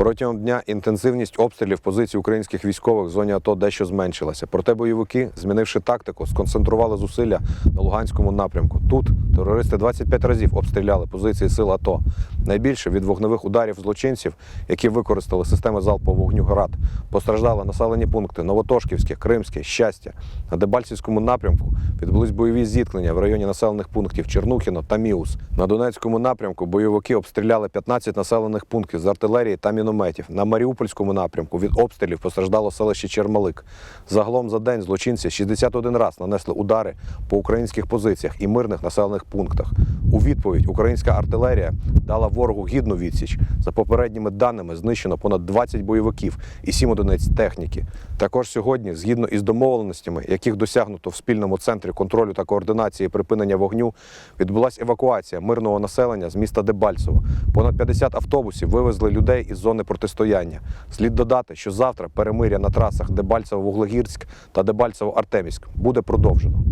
Протягом дня інтенсивність обстрілів позицій українських військових в зоні АТО дещо зменшилася. Проте бойовики, змінивши тактику, сконцентрували зусилля на Луганському напрямку. Тут терористи 25 разів обстріляли позиції сил АТО. Найбільше від вогневих ударів злочинців, які використали системи залпового вогню ГРАД, постраждали населені пункти Новотошківське, Кримське, Щастя. На Дебальцівському напрямку відбулись бойові зіткнення в районі населених пунктів Чернухіно та Міус. На Донецькому напрямку бойовики обстріляли 15 населених пунктів з артилерії та мінометів. На Маріупольському напрямку від обстрілів постраждало селище Чермалик. Загалом за день злочинці 61 раз нанесли удари по українських позиціях і мирних населених пунктах. У відповідь українська артилерія дала ворогу гідну відсіч. За попередніми даними знищено понад 20 бойовиків і 7 одиниць техніки. Також сьогодні, згідно із домовленостями, яких досягнуто в спільному центрі контролю та координації припинення вогню, відбулася евакуація мирного населення з міста Дебальцево. Понад 50 автобусів вивезли людей із зони протистояння. Слід додати, що завтра перемиря на трасах Дебальцево-Вуглегірськ та Дебальцево-Артемівськ буде продовжено.